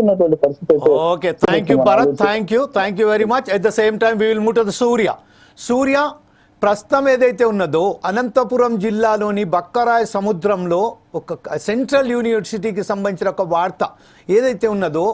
జరుగుతున్నటువంటి పరిస్థితి అయితే okay thank you Bharat thank you thank you very much at the same time we will moot the Surya Surya ప్రస్తుతం ఏదైతే ఉన్నదో అనంతపురం జిల్లాలోని బక్కరాయ సముద్రంలో ఒక సెంట్రల్ యూనివర్సిటీకి సంబంధించిన ఒక వార్త ఏదైతే ఉన్నదో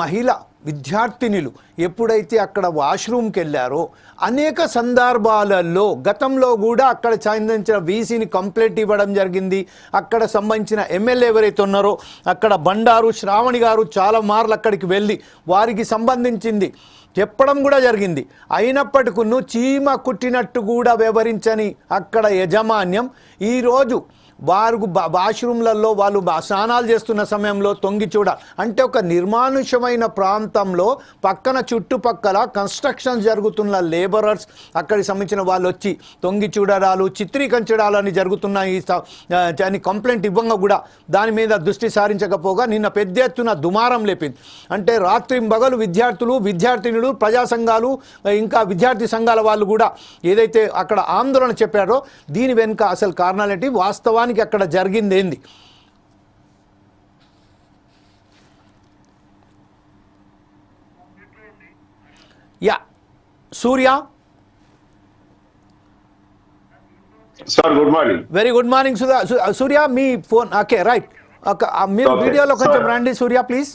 మహిళ విద్యార్థినులు ఎప్పుడైతే అక్కడ వాష్రూమ్కి వెళ్ళారో అనేక సందర్భాలలో గతంలో కూడా అక్కడ సంబంధించిన వీసీని కంప్లైంట్ ఇవ్వడం జరిగింది. అక్కడ సంబంధించిన ఎమ్మెల్యే ఎవరైతే ఉన్నారో అక్కడ బండారు శ్రావణి గారు చాలా మార్లు అక్కడికి వెళ్ళి వారికి సంబంధించింది. చెప్పడం కూడా జరిగింది. అయినప్పటికీ చీమ కుట్టినట్టు కూడా వివరించని అక్కడ యజమాన్యం ఈరోజు వారు వాష్రూమ్లలో వాళ్ళు స్నానాలు చేస్తున్న సమయంలో తొంగి చూడాలి అంటే ఒక నిర్మానుష్యమైన ప్రాంతంలో పక్కన చుట్టుపక్కల కన్స్ట్రక్షన్ జరుగుతున్న లేబరర్స్ అక్కడికి సంబంధించిన వాళ్ళు వచ్చి తొంగి చూడడాలు చిత్రీకరించడాలని జరుగుతున్న ఈ దాని కంప్లైంట్ ఇవ్వంగా కూడా దాని మీద దృష్టి సారించకపోగా నిన్న పెద్ద ఎత్తున దుమారం లేపింది. అంటే రాత్రి బగలు విద్యార్థులు విద్యార్థినులు ప్రజా సంఘాలు ఇంకా విద్యార్థి సంఘాల వాళ్ళు కూడా ఏదైతే అక్కడ ఆందోళన చెప్పారో దీని వెనుక అసలు కారణాలేంటి? వాస్తవానికి అక్కడ జరిగింది ఏంది yeah Surya? Sir good morning. Very good morning Sudha Surya మీ ఫోన్ ఓకే రైట్. మీరు వీడియోలో కొంచెం. రండి సూర్య ప్లీజ్.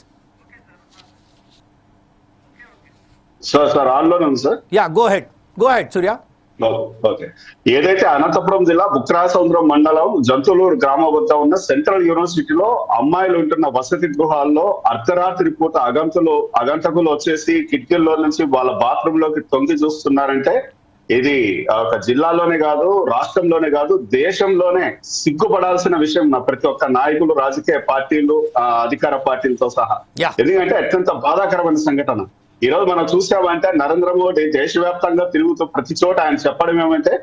సార్ సార్ ఆన్లోనే ఉంది sir. Yeah go ahead go ahead Surya. Okay ఏదైతే అనంతపురం జిల్లా బుక్రాసముద్రం మండలం జంతులూరు గ్రామం వద్ద ఉన్న సెంట్రల్ యూనివర్సిటీలో అమ్మాయిలు ఉంటున్న వసతి గృహాల్లో అర్ధరాత్రి పూట అగంతులు అగంతకులు వచ్చేసి కిటికీల్లో నుంచి వాళ్ళ బాత్రూమ్లోకి తొంగి చూస్తున్నారంటే ఇది ఒక జిల్లాలోనే కాదు రాష్ట్రంలోనే కాదు దేశంలోనే సిగ్గుపడాల్సిన విషయం నా ప్రతి ఒక్క నాయకులు రాజకీయ పార్టీలు అధికార పార్టీలతో సహా. ఎందుకంటే అత్యంత బాధాకరమైన సంఘటన. ఈ రోజు మనం చూసామంటే నరేంద్ర మోడీ దేశవ్యాప్తంగా తిరుగుతూ ప్రతి చోట ఆయన చెప్పడం ఏమంటే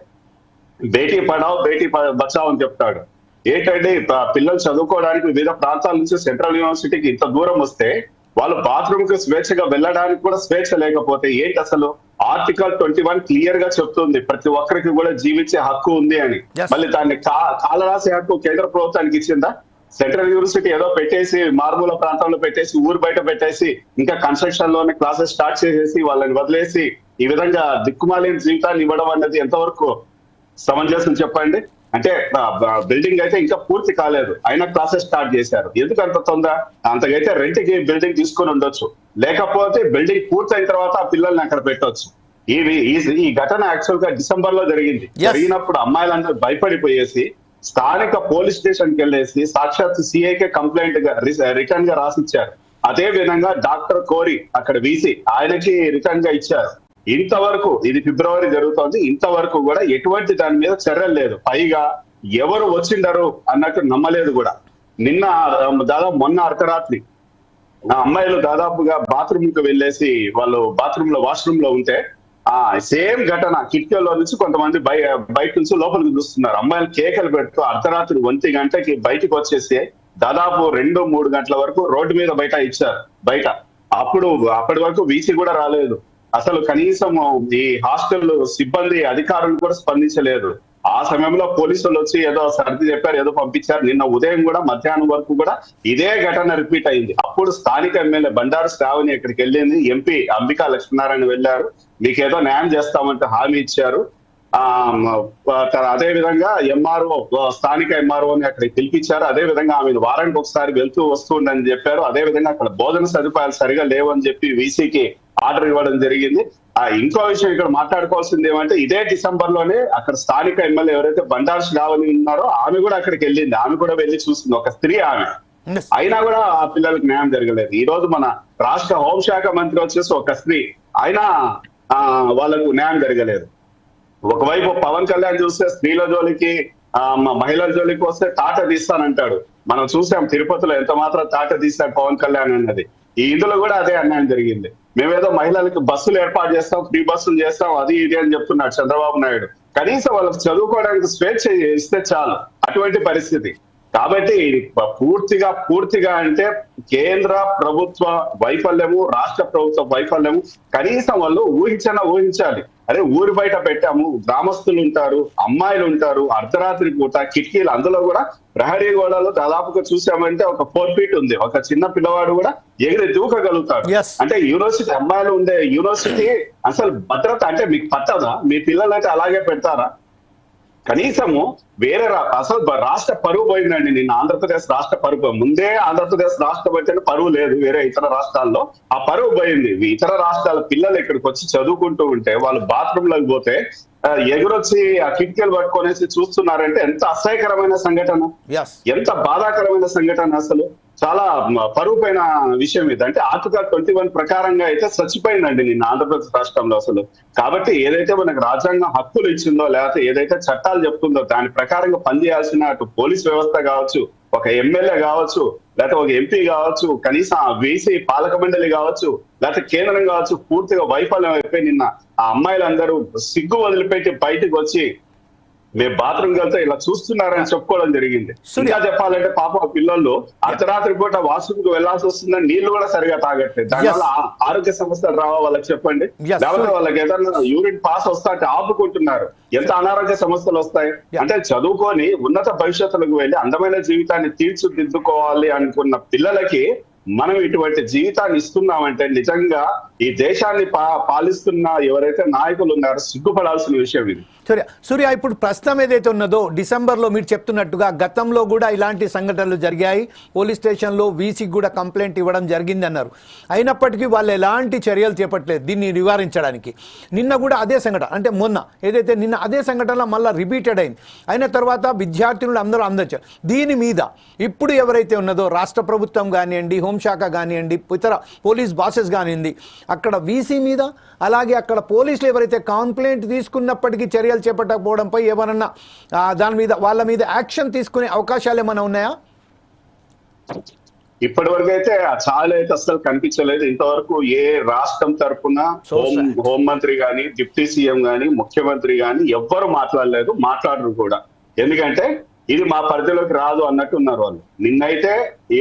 బేటీ పడావ్ బేటీ బచావ్ అని చెప్తాడు. ఏంటంటే ప- పిల్లలు చదువుకోవడానికి వివిధ ప్రాంతాల నుంచి సెంట్రల్ యూనివర్సిటీకి ఇంత దూరం వస్తే వాళ్ళు బాత్రూమ్కి స్వేచ్ఛగా వెళ్ళడానికి కూడా స్వేచ్ఛ లేకపోతే ఏంటి అసలు? ఆర్టికల్ ట్వంటీ వన్ క్లియర్గా చెప్తుంది ప్రతి ఒక్కరికి కూడా జీవించే హక్కు ఉంది అని. మళ్ళీ దాన్ని కాలరాసే హక్కు కేంద్ర ప్రభుత్వానికి ఇచ్చిందా? సెంట్రల్ యూనివర్సిటీ ఏదో పెట్టేసి మారుమూల ప్రాంతంలో పెట్టేసి ఊరు బయట పెట్టేసి ఇంకా కన్స్ట్రక్షన్లోనే క్లాసెస్ స్టార్ట్ చేసేసి వాళ్ళని వదిలేసి ఈ విధంగా దిక్కుమాలిన జీవితాన్ని ఇవ్వడం అన్నది ఎంతవరకు సమంజసం చెప్పండి? అంటే బిల్డింగ్ అయితే ఇంకా పూర్తి కాలేదు. అయినా క్లాసెస్ స్టార్ట్ చేశారు. ఎందుకు అంత తొందర? అంతకైతే రెంట్కి బిల్డింగ్ తీసుకొని ఉండొచ్చు. లేకపోతే బిల్డింగ్ పూర్తయిన తర్వాత ఆ పిల్లల్ని అక్కడ పెట్టొచ్చు. ఇవి ఈ- ఈ ఘటన యాక్చువల్గా డిసెంబర్లో జరిగింది. జరిగినప్పుడు అమ్మాయిలందరూ భయపడిపోయేసి స్థానిక పోలీస్ స్టేషన్కి వెళ్ళేసి సాక్షాత్ సిఐకే కంప్లైంట్గా రిటర్న్గా రాసిచ్చారు. అదే విధంగా డాక్టర్ కోరి అక్కడ వీసి ఆయనకి రిటర్న్గా ఇచ్చారు. ఇంతవరకు ఇది ఫిబ్రవరి జరుగుతోంది. ఇంతవరకు కూడా ఎటువంటి దాని మీద చర్యలు లేదు. పైగా ఎవరు వచ్చిండరు అన్నట్టు నమ్మలేదు కూడా. నిన్న దాదాపు మొన్న అర్ధరాత్రి నా అమ్మాయిలు దాదాపుగా బాత్రూమ్కు వెళ్ళేసి వాళ్ళు బాత్రూమ్లో వాష్రూమ్లో ఉంటే సేమ్ ఘటన. కిటికీలో నుంచి కొంతమంది బయట నుంచి లోపలికి చూస్తున్నారు అమ్మాయిలు కేకలు పెడుతూ అర్ధరాత్రి ఒంటి గంటకి బయటకు వచ్చేసి దాదాపు రెండు మూడు గంటల వరకు రోడ్డు మీద బయట ఇచ్చారు బయట. అప్పుడు అప్పటి వరకు వీసీ కూడా రాలేదు. అసలు కనీసం ఈ హాస్టల్ సిబ్బంది అధికారులు కూడా స్పందించలేదు. ఆ సమయంలో పోలీసులు వచ్చి ఏదో సర్ది చెప్పారు ఏదో పంపించారు. నిన్న ఉదయం కూడా మధ్యాహ్నం వరకు కూడా ఇదే ఘటన రిపీట్ అయింది. అప్పుడు స్థానిక ఎమ్మెల్యే బండారు శ్రావణి ఇక్కడికి వెళ్ళింది. ఎంపీ అంబికా లక్ష్మీనారాయణ వెళ్ళారు. మీకు ఏదో న్యాయం చేస్తామంటే హామీ ఇచ్చారు. ఆ త- అదే విధంగా ఎంఆర్ఓ స్థానిక ఎంఆర్ఓని అక్కడికి పిలిపించారు. అదే విధంగా ఆమె వారానికి ఒకసారి వెళ్తూ వస్తుండని చెప్పారు. అదే విధంగా అక్కడ భోజన సదుపాయాలు సరిగా లేవని చెప్పి వీసీకి ఆర్డర్ ఇవ్వడం జరిగింది. ఆ ఇంకో విషయం ఇక్కడ మాట్లాడుకోవాల్సింది ఏమంటే ఇదే డిసెంబర్లోనే అక్కడ స్థానిక ఎమ్మెల్యే ఎవరైతే బండారు శ్రావణి ఉన్నారో ఆమె కూడా అక్కడికి వెళ్ళింది. ఆమె కూడా వెళ్ళి చూసింది. ఒక స్త్రీ ఆమె. అయినా కూడా ఆ పిల్లలకు న్యాయం జరగలేదు. ఈ రోజు మన రాష్ట్ర హోంశాఖ మంత్రి వచ్చేసి ఒక స్త్రీ. అయినా ఆ వాళ్ళకు న్యాయం జరగలేదు. ఒకవైపు పవన్ కళ్యాణ్ చూస్తే స్త్రీల జోలికి మహిళల జోలికి వస్తే తాట తీస్తానంటాడు. మనం చూసాం తిరుపతిలో ఎంత మాత్రం తాట తీస్తాడు పవన్ కళ్యాణ్ అన్నది. ఈ ఇందులో కూడా అదే అన్యాయం జరిగింది. మేమేదో మహిళలకు బస్సులు ఏర్పాటు చేస్తాం ఫ్రీ బస్సులు చేస్తాం అది ఇది అని చెప్తున్నాడు చంద్రబాబు నాయుడు. కనీసం వాళ్ళకి చదువుకోవడానికి స్వేచ్ఛ ఇస్తే చాలు అటువంటి పరిస్థితి. కాబట్టి ఇది పూర్తిగా పూర్తిగా అంటే కేంద్ర ప్రభుత్వ వైఫల్యము రాష్ట్ర ప్రభుత్వ వైఫల్యము కనీసం వాళ్ళు ఊహించన ఊహించాలి. అరే ఊరి బయట పెట్టాము గ్రామస్తులు ఉంటారు అమ్మాయిలు ఉంటారు అర్ధరాత్రి పూట కిటికీలు అందులో కూడా ప్రహరీ గోడలో దాదాపుగా చూసామంటే ఒక ఫోర్ ఫీట్ ఉంది. ఒక చిన్న పిల్లవాడు కూడా ఎగిరి దూకగలుగుతాడు. అంటే యూనివర్సిటీ అమ్మాయిలు ఉండే యూనివర్సిటీ అసలు భద్రత అంటే మీకు పట్టదా? మీ పిల్లలైతే అలాగే పెడతారా? కనీసము వేరే రా- అసలు రాష్ట్ర పరువు పోయిందండి నిన్న ఆంధ్రప్రదేశ్ రాష్ట్ర పరువు ముందే ఆంధ్రప్రదేశ్ రాష్ట్రం అయితే పరువు లేదు వేరే ఇతర రాష్ట్రాల్లో ఆ పరువు పోయింది. ఇతర రాష్ట్రాల పిల్లలు ఇక్కడికి వచ్చి చదువుకుంటూ ఉంటే వాళ్ళు బాత్రూమ్లకు పోతే ఎగురొచ్చి ఆ కిటికీలు పట్టుకొనేసి చూస్తున్నారంటే ఎంత అసహ్యకరమైన సంఘటన. ఎంత బాధాకరమైన సంఘటన అసలు. చాలా పరువుపైన విషయం ఇది. అంటే ఆర్టికల్ ట్వంటీ వన్ ప్రకారంగా అయితే చచ్చిపోయిందండి నిన్న ఆంధ్రప్రదేశ్ రాష్ట్రంలో అసలు. కాబట్టి ఏదైతే మనకు రాజ్యాంగం హక్కులు ఇచ్చిందో లేకపోతే ఏదైతే చట్టాలు చెప్తుందో దాని ప్రకారంగా పనిచేయాల్సిన అటు పోలీస్ వ్యవస్థ కావచ్చు ఒక ఎమ్మెల్యే కావచ్చు లేకపోతే ఒక ఎంపీ కావచ్చు కనీసం ఆ వీసీ పాలక మండలి కావచ్చు లేకపోతే కేంద్రం కావచ్చు పూర్తిగా వైఫల్యం అయిపోయి నిన్న ఆ అమ్మాయిలందరూ సిగ్గు వదిలిపెట్టి బయటకు వచ్చి మేము బాత్రూమ్ వెళ్తే ఇలా చూస్తున్నారని చెప్పుకోవడం జరిగింది. ఇంకా చెప్పాలంటే పాప పిల్లలు అర్ధరాత్రి పూట వాష్రూమ్కు వెళ్ళాల్సి వస్తుందని నీళ్ళు కూడా సరిగా తాగట్లేదు దానివల్ల ఆరోగ్య సమస్యలు రావా వాళ్ళకి చెప్పండి లేకపోతే. వాళ్ళకి ఏదైనా యూరిన్ పాస్ వస్తా అంటే ఆపుకుంటున్నారు ఎంత అనారోగ్య సమస్యలు వస్తాయి. అంటే చదువుకొని ఉన్నత భవిష్యత్తులకు వెళ్ళి అందమైన జీవితాన్ని తీర్చిదిద్దుకోవాలి అనుకున్న పిల్లలకి మనం ఇటువంటి జీవితాన్ని ఇస్తున్నామంటే నిజంగా ఈ దేశాన్ని పాలిస్తున్న ఎవరైతే నాయకులు ఉన్నారో సిగ్గుపడాల్సిన విషయం ఇది. సూర్య సూర్య ఇప్పుడు ప్రస్తుతం ఏదైతే ఉన్నదో డిసెంబర్లో మీరు చెప్తున్నట్టుగా గతంలో కూడా ఇలాంటి సంఘటనలు జరిగాయి. పోలీస్ స్టేషన్లో వీసీకి కూడా కంప్లైంట్ ఇవ్వడం జరిగింది అన్నారు అయినప్పటికీ వాళ్ళు ఎలాంటి చర్యలు చేపట్టలేదు దీన్ని నివారించడానికి. నిన్న కూడా అదే సంఘటన అంటే మొన్న ఏదైతే నిన్న అదే సంఘటన మళ్ళీ రిపీటెడ్ అయింది. అయిన తర్వాత విద్యార్థినులు అందరూ అందొచ్చారు దీని మీద ఇప్పుడు ఎవరైతే ఉన్నదో రాష్ట్ర ప్రభుత్వం కానివ్వండి హోంశాఖ కానివ్వండి ఇతర పోలీస్ బాసెస్ కానివ్వండి అక్కడ వీసీ మీద అలాగే అక్కడ పోలీసులు ఎవరైతే కంప్లైంట్ తీసుకున్నప్పటికీ చర్యలు చేపట్టకపోవడంపై ఏమన్నా దాని మీద వాళ్ళ మీద యాక్షన్ తీసుకునే అవకాశాలు ఏమైనా ఉన్నాయా? ఇప్పటి వరకు అయితే ఆ చాలా అయితే అసలు కనిపించలేదు. ఇంతవరకు ఏ రాష్ట్రం తరపున So హోం. హోంమంత్రి గాని డిప్యూటీ సీఎం గాని ముఖ్యమంత్రి గాని ఎవ్వరు మాట్లాడలేదు మాట్లాడరు కూడా. ఎందుకంటే ఇది మా పరిధిలోకి రాదు అన్నట్టు ఉన్నారు వాళ్ళు. నిన్నైతే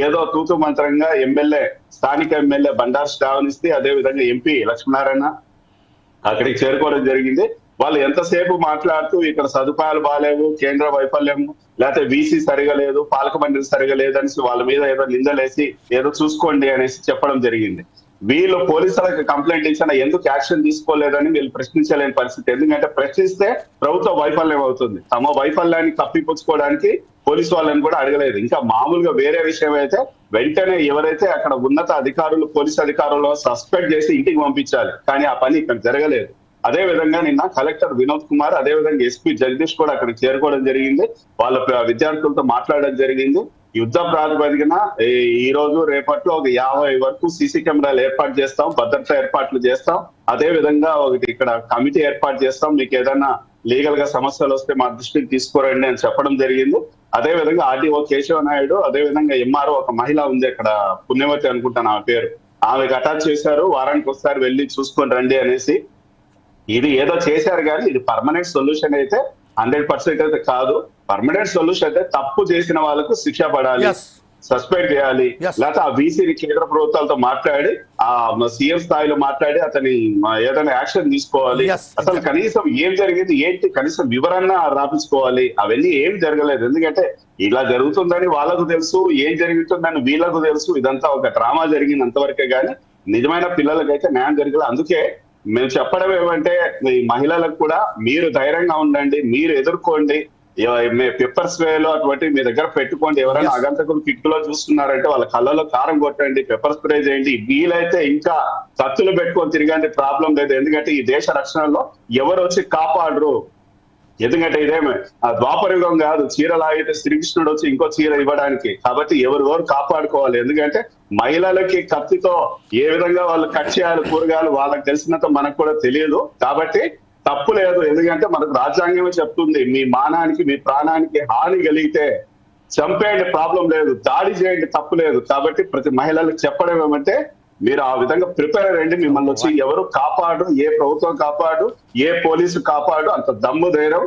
ఏదో తూతు మంత్రంగా ఎమ్మెల్యే స్థానిక ఎమ్మెల్యే బండారు శ్రావణిస్తే అదే విధంగా ఎంపీ లక్ష్మీనారాయణ అక్కడికి చేరుకోవడం జరిగింది. వాళ్ళు ఎంతసేపు మాట్లాడుతూ ఇక్కడ సదుపాయాలు బాగాలేవు కేంద్ర వైఫల్యం లేకపోతే వీసీ సరిగా లేదు పాలక మండలి సరిగా లేదనేసి వాళ్ళ మీద ఏదో నిందలేసి ఏదో చూసుకోండి అనేసి చెప్పడం జరిగింది. వీళ్ళు పోలీసులకు కంప్లైంట్ ఇచ్చిన ఎందుకు యాక్షన్ తీసుకోలేదని వీళ్ళు ప్రశ్నించలేని పరిస్థితి. ఎందుకంటే ప్రశ్నిస్తే ప్రభుత్వ వైఫల్యం అవుతుంది. తమ వైఫల్యాన్ని కప్పిపుచ్చుకోవడానికి పోలీసు వాళ్ళని కూడా అడగలేదు. ఇంకా మామూలుగా వేరే విషయం అయితే వెంటనే ఎవరైతే అక్కడ ఉన్నత అధికారులు పోలీస్ అధికారులు సస్పెండ్ చేసి ఇంటికి పంపించాలి. కానీ ఆ పని ఇక్కడ జరగలేదు. అదే విధంగా నిన్న కలెక్టర్ వినోద్ కుమార్ అదే విధంగా ఎస్పీ జగదీష్ కూడా అక్కడికి చేరుకోవడం జరిగింది. వాళ్ళ విద్యార్థులతో మాట్లాడడం జరిగింది. యుద్ధ ప్రాతిపదికన ఈ- రోజు రేపట్లో ఒక యాభై వరకు సీసీ కెమెరాలు ఏర్పాటు చేస్తాం భద్రత ఏర్పాట్లు చేస్తాం. అదే విధంగా ఒకటి ఇక్కడ కమిటీ ఏర్పాటు చేస్తాం. మీకు ఏదైనా లీగల్గా సమస్యలు వస్తే మా దృష్టికి తీసుకురండి అని చెప్పడం జరిగింది. అదే విధంగా ఆర్డీఓ కేశవ నాయుడు అదే విధంగా ఎంఆర్ఓ ఒక మహిళ ఉంది అక్కడ పుణ్యవతి అనుకుంటాను ఆమె పేరు. ఆమెకు అటాచ్ చేశారు. వారానికి ఒకసారి వెళ్ళి చూసుకొని రండి అనేసి. ఇది ఏదో చేశారు కానీ ఇది పర్మనెంట్ సొల్యూషన్ అయితే హండ్రెడ్ పర్సెంట్ అయితే కాదు. పర్మనెంట్ సొల్యూషన్ అయితే తప్పు చేసిన వాళ్ళకు శిక్ష పడాలి. సస్పెండ్ చేయాలి. లేకపోతే ఆ వీసీని కేంద్ర ప్రభుత్వాలతో మాట్లాడి ఆ సీఎం స్థాయిలో మాట్లాడి అతని ఏదైనా యాక్షన్ తీసుకోవాలి. అసలు. కనీసం ఏం జరిగింది ఏంటి కనీసం వివరణ రాపించుకోవాలి. అవన్నీ ఏం జరగలేదు. ఎందుకంటే ఇలా జరుగుతుందని వాళ్ళకు తెలుసు ఏం జరుగుతుందని వీళ్ళకు తెలుసు. ఇదంతా ఒక డ్రామా జరిగింది అంతవరకే గానీ నిజమైన పిల్లలకైతే న్యాయం జరగలేదు అందుకే మేము చెప్పడం ఏమంటే ఈ మహిళలకు కూడా మీరు ధైర్యంగా ఉండండి మీరు ఎదుర్కోండి. పెప్పర్ స్ప్రేలో అటువంటి మీ దగ్గర పెట్టుకోండి. ఎవరైనా. అగంతకులు కిట్టులో చూస్తున్నారంటే వాళ్ళ కళ్ళలో కారం కొట్టండి పెప్పర్ స్ప్రే చేయండి. వీలైతే ఇంకా కత్తులు పెట్టుకొని తిరగండి ప్రాబ్లం లేదు. ఎందుకంటే ఈ దేశ రక్షణలో ఎవరు వచ్చి కాపాడరు? ఎందుకంటే ఇదేమి ఆ ద్వాపరయుగం కాదు. చీరలు ఆగితే శ్రీకృష్ణుడు వచ్చి ఇంకో చీర ఇవ్వడానికి. కాబట్టి ఎవరు ఎవరు కాపాడుకోవాలి. ఎందుకంటే మహిళలకి కత్తితో ఏ విధంగా వాళ్ళు కట్ చేయాలి కూరగాయలు వాళ్ళకి తెలిసినంత మనకు కూడా తెలియదు. కాబట్టి తప్పు లేదు. ఎందుకంటే మనకు రాజ్యాంగమే చెప్తుంది మీ మానానికి మీ ప్రాణానికి హాని కలిగితే చంపేయండి ప్రాబ్లం లేదు. దాడి చేయండి తప్పు లేదు. కాబట్టి ప్రతి మహిళలకు చెప్పడం ఏమంటే మీరు ఆ విధంగా ప్రిపేర్ అయ్యండి. మిమ్మల్ని వచ్చి ఎవరు కాపాడు ఏ ప్రభుత్వం కాపాడు ఏ పోలీసు కాపాడు అంత దమ్ము ధైర్యం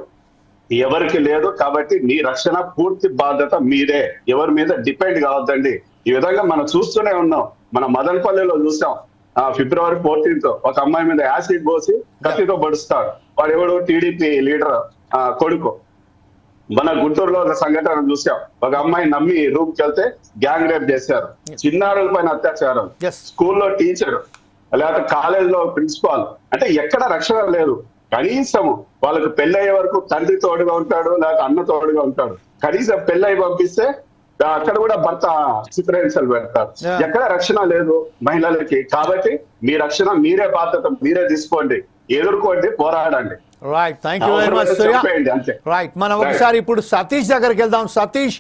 ఎవరికి లేదు కాబట్టి మీ రక్షణ పూర్తి బాధ్యత మీదే. ఎవరి మీద డిపెండ్ కావద్దండి. ఈ విధంగా మనం చూస్తూనే ఉన్నాం. మన మదనపల్లిలో చూసాం. ఆ ఫిబ్రవరి ఫోర్టీన్త్ ఒక అమ్మాయి మీద యాసిడ్ పోసి కత్తితో పడుస్తాడు వాడు ఎవడు టీడీపీ లీడర్ కొడుకు. మన గుంటూరులో ఒక సంఘటన చూసాం. ఒక అమ్మాయి నమ్మి రూమ్కి వెళ్తే గ్యాంగ్ రేప్ చేశారు. చిన్నారుల పైన అత్యాచారం. స్కూల్లో టీచర్ లేకపోతే కాలేజ్లో ప్రిన్సిపాల్ అంటే ఎక్కడ రక్షణ లేదు. కనీసం వాళ్ళకు పెళ్ళయ్యే వరకు తండ్రి తోడుగా ఉంటాడు లేకపోతే అన్న తోడుగా ఉంటాడు. కనీసం పెళ్ళయి పంపిస్తే అక్కడ కూడా భర్త చిత్రహింసలు పెడతారు. ఎక్కడ రక్షణ లేదు మహిళలకి. కాబట్టి మీ రక్షణ మీరే బాధ్యత మీరే తీసుకోండి. ఎదుర్కోండి పోరాడండి. Right thank you very much Surya right మనం. ఒకసారి ఇప్పుడు సతీష్ దగ్గరికి వెళ్దాం. సతీష్